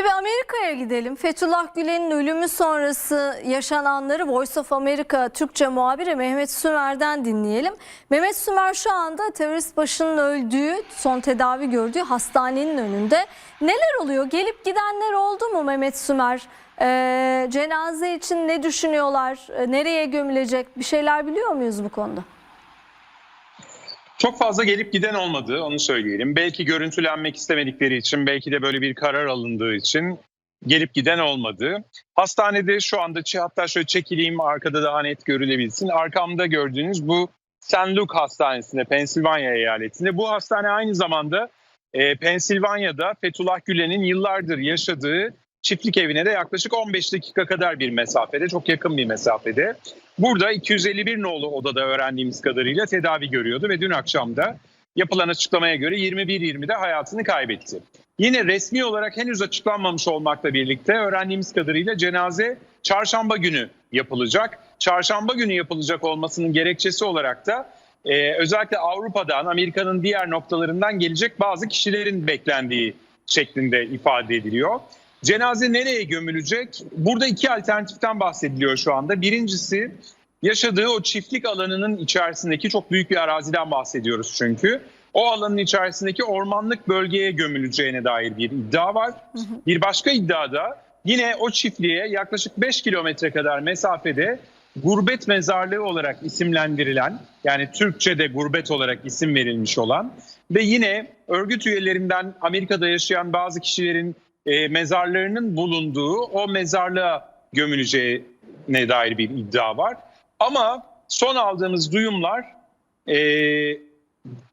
Şimdi bir Amerika'ya gidelim. Fethullah Gülen'in ölümü sonrası yaşananları Voice of America Türkçe muhabiri Mehmet Sümer'den dinleyelim. Mehmet Sümer şu anda terörist başının öldüğü, son tedavi gördüğü hastanenin önünde. Neler oluyor? Gelip gidenler oldu mu Mehmet Sümer? Ee, cenaze için ne düşünüyorlar? Ee, nereye gömülecek? Bir şeyler biliyor muyuz bu konuda? Çok fazla gelip giden olmadı onu söyleyelim. Belki görüntülenmek istemedikleri için, belki de böyle bir karar alındığı için gelip giden olmadı. Hastanede şu anda hatta şöyle çekileyim arkada daha net görülebilsin. Arkamda gördüğünüz bu St. Luke Hastanesi'nde Pensilvanya eyaletinde. Bu hastane aynı zamanda e, Pensilvanya'da Fethullah Gülen'in yıllardır yaşadığı çiftlik evine de yaklaşık 15 dakika kadar bir mesafede, çok yakın bir mesafede. Burada 251 nolu odada öğrendiğimiz kadarıyla tedavi görüyordu ve dün akşam da yapılan açıklamaya göre 21.20'de hayatını kaybetti. Yine resmi olarak henüz açıklanmamış olmakla birlikte öğrendiğimiz kadarıyla cenaze çarşamba günü yapılacak. Çarşamba günü yapılacak olmasının gerekçesi olarak da e, özellikle Avrupa'dan, Amerika'nın diğer noktalarından gelecek bazı kişilerin beklendiği şeklinde ifade ediliyor. Cenaze nereye gömülecek? Burada iki alternatiften bahsediliyor şu anda. Birincisi yaşadığı o çiftlik alanının içerisindeki çok büyük bir araziden bahsediyoruz çünkü. O alanın içerisindeki ormanlık bölgeye gömüleceğine dair bir iddia var. Bir başka iddiada yine o çiftliğe yaklaşık 5 kilometre kadar mesafede gurbet mezarlığı olarak isimlendirilen yani Türkçe'de gurbet olarak isim verilmiş olan ve yine örgüt üyelerinden Amerika'da yaşayan bazı kişilerin e, mezarlarının bulunduğu o mezarlığa gömüleceğine dair bir iddia var. Ama son aldığımız duyumlar e,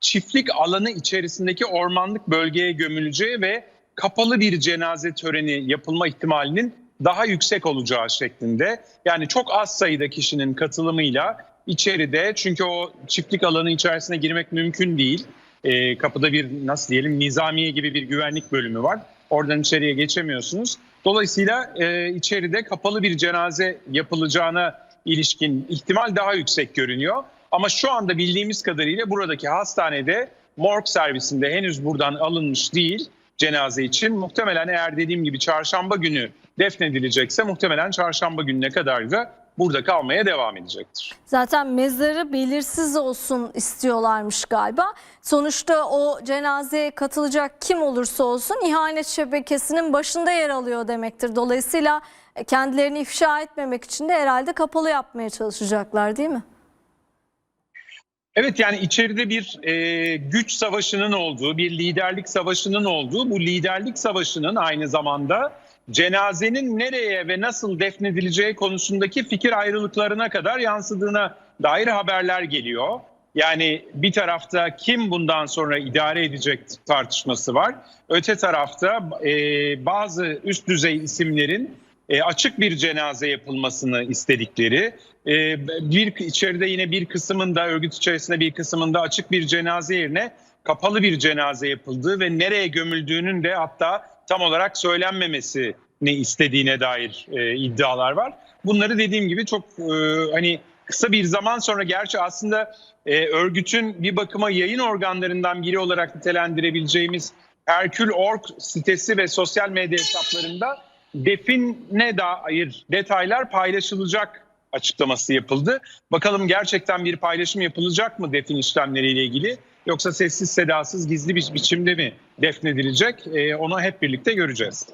çiftlik alanı içerisindeki ormanlık bölgeye gömüleceği ve kapalı bir cenaze töreni yapılma ihtimalinin daha yüksek olacağı şeklinde. Yani çok az sayıda kişinin katılımıyla içeride çünkü o çiftlik alanı içerisine girmek mümkün değil. E, kapıda bir nasıl diyelim nizamiye gibi bir güvenlik bölümü var. Oradan içeriye geçemiyorsunuz. Dolayısıyla e, içeride kapalı bir cenaze yapılacağına ilişkin ihtimal daha yüksek görünüyor. Ama şu anda bildiğimiz kadarıyla buradaki hastanede morg servisinde henüz buradan alınmış değil cenaze için. Muhtemelen eğer dediğim gibi çarşamba günü defnedilecekse muhtemelen çarşamba gününe kadar da burada kalmaya devam edecektir. Zaten mezarı belirsiz olsun istiyorlarmış galiba. Sonuçta o cenazeye katılacak kim olursa olsun ihanet şebekesinin başında yer alıyor demektir. Dolayısıyla kendilerini ifşa etmemek için de herhalde kapalı yapmaya çalışacaklar değil mi? Evet yani içeride bir e, güç savaşının olduğu, bir liderlik savaşının olduğu, bu liderlik savaşının aynı zamanda cenazenin nereye ve nasıl defnedileceği konusundaki fikir ayrılıklarına kadar yansıdığına dair haberler geliyor. Yani bir tarafta kim bundan sonra idare edecek tartışması var. Öte tarafta e, bazı üst düzey isimlerin e, açık bir cenaze yapılmasını istedikleri, e, bir içeride yine bir kısmında örgüt içerisinde bir kısmında açık bir cenaze yerine kapalı bir cenaze yapıldığı ve nereye gömüldüğünün de hatta tam olarak söylenmemesini istediğine dair e, iddialar var. Bunları dediğim gibi çok e, hani kısa bir zaman sonra gerçi aslında e, örgütün bir bakıma yayın organlarından biri olarak nitelendirebileceğimiz Herkül.org sitesi ve sosyal medya hesaplarında define dair detaylar paylaşılacak açıklaması yapıldı. Bakalım gerçekten bir paylaşım yapılacak mı defin işlemleriyle ilgili yoksa sessiz sedasız gizli bir biçimde mi defnedilecek? Ee, onu hep birlikte göreceğiz.